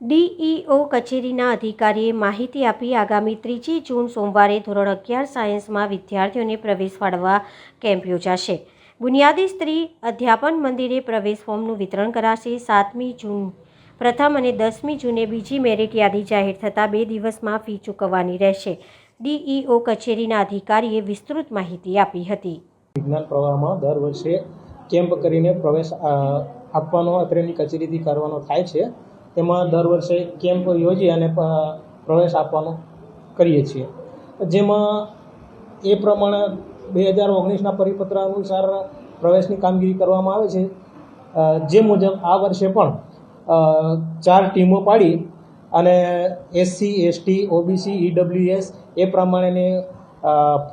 DEO કચેરીના અધિકારીએ માહિતી આપી આગામી ત્રીજી જૂન સોમવારે ધોરણ અગિયાર સાયન્સમાં વિદ્યાર્થીઓને પ્રવેશ ફાળવા કેમ્પ યોજાશે. બુનિયાદી સ્ત્રી અધ્યાપન મંદિરે પ્રવેશ ફોર્મનું વિતરણ કરાશે. સાતમી જૂન, પ્રથમ અને દસમી જૂને બીજી મેરિટ યાદી જાહેર થતાં બે દિવસમાં ફી ચૂકવવાની રહેશે. ડીઈઓ કચેરીના અધિકારીએ વિસ્તૃત માહિતી આપી હતી. વિજ્ઞાન પ્રવાહમાં દર વર્ષે કેમ્પ કરીને પ્રવેશ આપવાનો અત્રેની કચેરીથી કરવાનો થાય છે. તેમાં દર વર્ષે કેમ્પ યોજી અને પ્રવેશ આપવાનો કરીએ છીએ. જેમાં એ પ્રમાણે બે હજાર ઓગણીસના પરિપત્ર અનુસાર પ્રવેશની કામગીરી કરવામાં આવે છે. જે મુજબ આ વર્ષે પણ ચાર ટીમો પાડી અને એસસી, એસટી, ઓબીસી, ઈડબ્લ્યુએસ એ પ્રમાણેની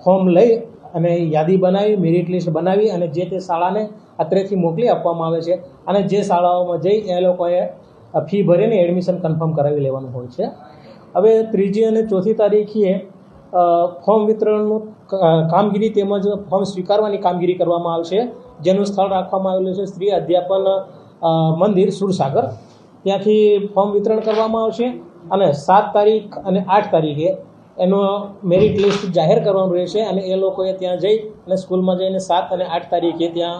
ફોર્મ લઈ અને યાદી બનાવી મેરિટ લિસ્ટ બનાવી અને જે તે શાળાને અત્રેથી મોકલી આપવામાં આવે છે. અને જે શાળાઓમાં જઈ એ લોકોએ ફી ભરીને એડમિશન કન્ફર્મ કરાવી લેવાનું હોય છે. હવે ત્રીજી અને ચોથી તારીખે ફોર્મ વિતરણનું કામગીરી તેમજ ફોર્મ સ્વીકારવાની કામગીરી કરવામાં આવશે. જેનું સ્થળ રાખવામાં આવેલું છે સ્ત્રી અધ્યાપન મંદિર સુરસાગર. ત્યાંથી ફોર્મ વિતરણ કરવામાં આવશે અને સાત તારીખ અને આઠ તારીખે એનો મેરિટ લિસ્ટ જાહેર કરવાનું રહેશે અને એ લોકોએ ત્યાં જઈ અને સ્કૂલમાં જઈને સાત અને આઠ તારીખે ત્યાં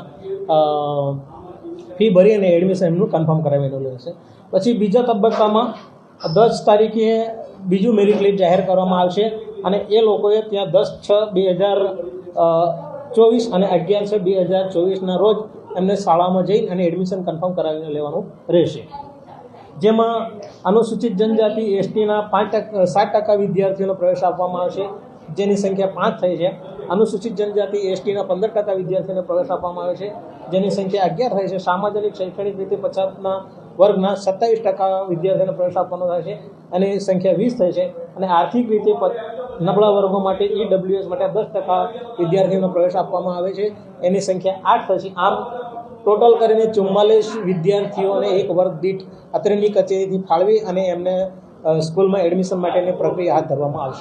ફી ભરી અને એડમિશન એમનું કન્ફર્મ કરાવેલું રહેશે પછી બીજા તબક્કામાં દસ તારીખે બીજું મેરિટ લિસ્ટ જાહેર કરવામાં આવશે અને એ લોકોએ ત્યાં દસ છ બે હજાર ચોવીસ અને અગિયાર છ બે હજાર ચોવીસના રોજ એમને શાળામાં જઈ અને એડમિશન કન્ફર્મ કરાવીને લેવાનું રહેશે. જેમાં અનુસૂચિત જનજાતિ એસટીના પાંચ ટકા, સાત ટકા વિદ્યાર્થીઓનો પ્રવેશ આપવામાં આવશે. જેની સંખ્યા પાંચ થઈ છે. અનુસૂચિત જનજાતિ એસટીના પંદર ટકા વિદ્યાર્થીઓને પ્રવેશ આપવામાં આવે છે, જેની સંખ્યા અગિયાર થાય છે. સામાજિક, શૈક્ષણિક રીતે પછાતના વર્ગના સત્તાવીસ ટકા વિદ્યાર્થીઓને પ્રવેશ આપવાનો થાય છે અને સંખ્યા વીસ થાય છે. અને આર્થિક રીતે નબળા વર્ગો માટે ઈડબ્લ્યુએસ માટે દસ ટકા વિદ્યાર્થીઓનો પ્રવેશ આપવામાં આવે છે. એની સંખ્યા આઠ થશે આમ ટોટલ કરીને ચુમ્માલીસ વિદ્યાર્થીઓને એક વર્ગ દીઠ અત્રેની કચેરીથી ફાળવી અને એમને સ્કૂલમાં એડમિશન માટેની પ્રક્રિયા હાથ ધરવામાં આવશે.